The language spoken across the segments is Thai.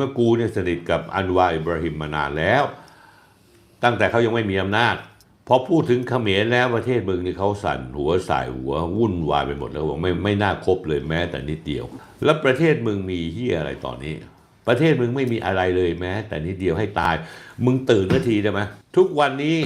มื่อกูเนี่ยสนิทกับอันวาอิบราฮิมมานานแล้ว ตั้งแต่เขายังไม่มีอำนาจพอพูดถึงเขมรแล้วประเทศมึงนี่เขาสั่นหัวสายหัววุ่นวายไปหมดแล้วบอกไม่ไม่น่าคบเลยแม้แต่นิดเดียว แล้วประเทศมึงมีเฮียอะไรตอนนี้ ประเทศมึงไม่มีอะไรเลยแม้ แต่นิดเดียวให้ตาย มึงตื่นนาทีได้ไหมทุกวันนี้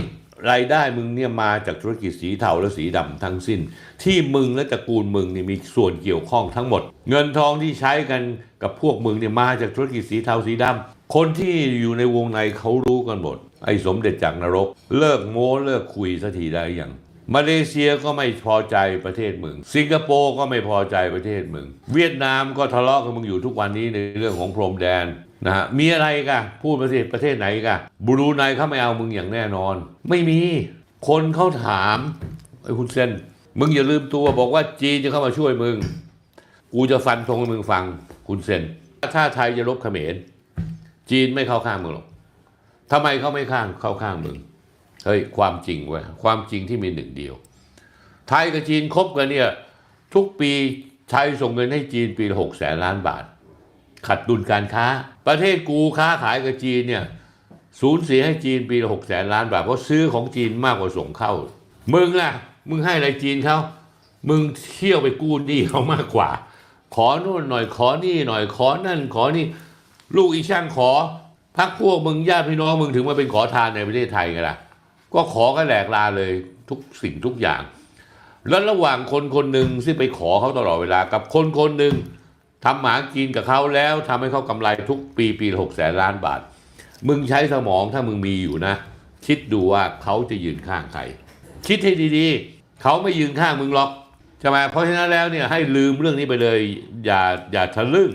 รายได้มึงเนี่ยมาจากธุรกิจสีเทาและสีดำทั้งสิ้น ที่มึงและตระกูลมึงนี่มีส่วนเกี่ยวข้องทั้งหมด เงินทองที่ใช้กันกับพวกมึงเนี่ยมาจากธุรกิจสีเทาสีดำคนที่อยู่ในวงในเขารู้กันหมด ไอ้สมเด็จจากนรก เลิกโม้เลิกคุยสักทีได้ยัง มาเลเซียก็ไม่พอใจประเทศมึง สิงคโปร์ก็ไม่พอใจประเทศมึง เวียดนามก็ทะเลาะกับมึงอยู่ทุกวันนี้ในเรื่องของพรมแดนนะฮะมีอะไรกันพูดประเทศประเทศไหนกันบรูไนเขาไม่เอามึงอย่างแน่นอน ไม่มีคนเขาถามไอ้คุณเซนมึงอย่าลืมตัวบอกว่าจีนจะเข้ามาช่วยมึง กูจะฟันธงให้มึงฟังคุณเซนถ้าไทยจะลบเขมรจีนไม่เข้าข้างมึงหรอกทำไมเขาไม่ข้างเข้าข้างมึง เฮ้ยความจริงเว้ยความจริงที่มีหนึ่งเดียว ไทยกับจีนคบกันเนี่ยทุกปีไทยส่งเงินให้จีนปีละหกแสนล้านบาท ขัดดุลการค้า ประเทศกูค้าขายกับจีนเนี่ยสูญเสียให้จีนปีละหกแสนล้านบาทเพราะซื้อของจีนมากกว่าส่งเข้า มึงล่ะ มึงให้อะไรจีนเขามึงเที่ยวไปกู้หนี้เขามากกว่า ขอโน่นหน่อยขอนี่หน่อยขอนั่น ขอนี่ลูกอีช่างขอพักพวกมึงญาติพี่น้องมึงถึงมาเป็นขอทานในประเทศไทยไงล่ะ ก็ขอกันแหลกลาเลยทุกสิ่งทุกอย่าง แล้วระหว่างคนคนหนึ่งที่ไปขอเขาตลอดเวลากับคนคนหนึ่งทำหมากินกับเขาแล้วทำให้เขากำไรทุกปีปีหกแสนล้านบาท มึงใช้สมองถ้ามึงมีอยู่นะ คิดดูว่าเขาจะยืนข้างใคร คิดให้ดีๆ เขาไม่ยืนข้างมึงหรอกใช่ไหมเพราะฉะนั้นแล้วเนี่ยให้ลืมเรื่องนี้ไปเลย อย่าอย่าทะลึ่ง